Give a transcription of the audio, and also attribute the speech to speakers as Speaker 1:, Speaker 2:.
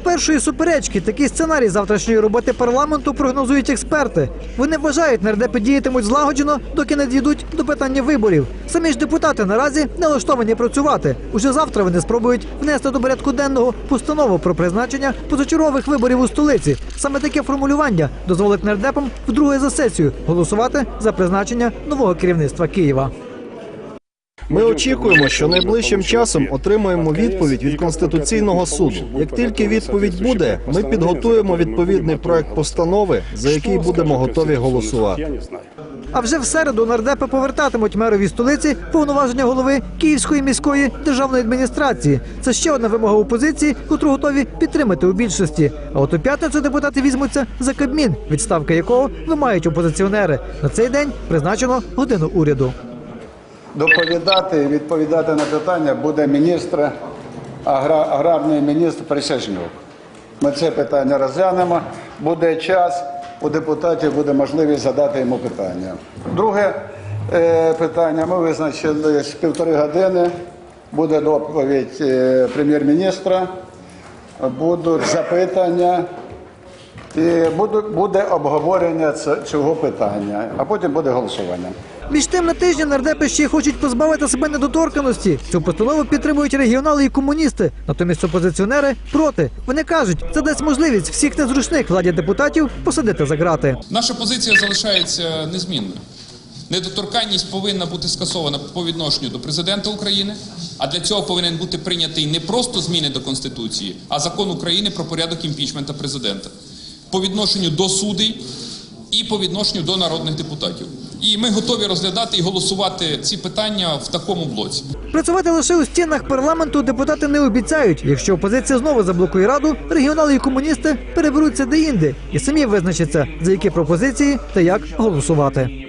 Speaker 1: першої суперечки такий сценарій завтрашньої роботи парламенту прогнозують експерти. Вони вважають, нардепи діятимуть злагоджено, доки не дійдуть до питання виборів. Самі ж депутати наразі налаштовані працювати. Уже завтра вони спробують внести до порядку денного постанову про призначення позачергових виборів у столиці. Саме таке формулювання дозволить нардепам вдруге за сесію голосувати за призначення нового керівництва Києва.
Speaker 2: Ми очікуємо, що найближчим часом отримаємо відповідь від конституційного суду. Як тільки відповідь буде, ми підготуємо відповідний проект постанови, за який будемо готові голосувати.
Speaker 1: А вже в середу нардепи повертатимуть мерові столиці повноваження голови Київської міської державної адміністрації. Це ще одна вимога опозиції, котру готові підтримати у більшості. А от у п'ятницю депутати візьмуться за Кабмін, відставка якого вимагають опозиціонери. На цей день призначено годину уряду.
Speaker 3: Доповідати і відповідати на питання буде міністр, агра- аграрний міністр Присяжнюк. Ми це питання розглянемо. Буде час, у депутатів буде можливість задати йому питання. Друге е, питання ми визначили з півтори години. Буде доповідь е, прем'єр-міністра, будуть запитання. І буде, буде обговорення цього питання, а потім буде голосування.
Speaker 1: Між тим на тижні нардепи ще хочуть позбавити себе недоторканості. Цю постанову підтримують регіонали і комуністи. Натомість опозиціонери проти. Вони кажуть, це дасть можливість всіх незручних владі депутатів посадити за грати.
Speaker 4: Наша позиція залишається незмінною. Недоторканність повинна бути скасована по відношенню до президента України, а для цього повинен бути прийнятий не просто зміни до Конституції, а закон України про порядок імпічмента президента по відношенню до судей і по відношенню до народних депутатів. І ми готові розглядати і голосувати ці питання в такому блоці.
Speaker 1: Працювати лише у стінах парламенту депутати не обіцяють. Якщо опозиція знову заблокує раду, регіонали і комуністи переберуться де-інде і самі визначаться, за які пропозиції та як голосувати.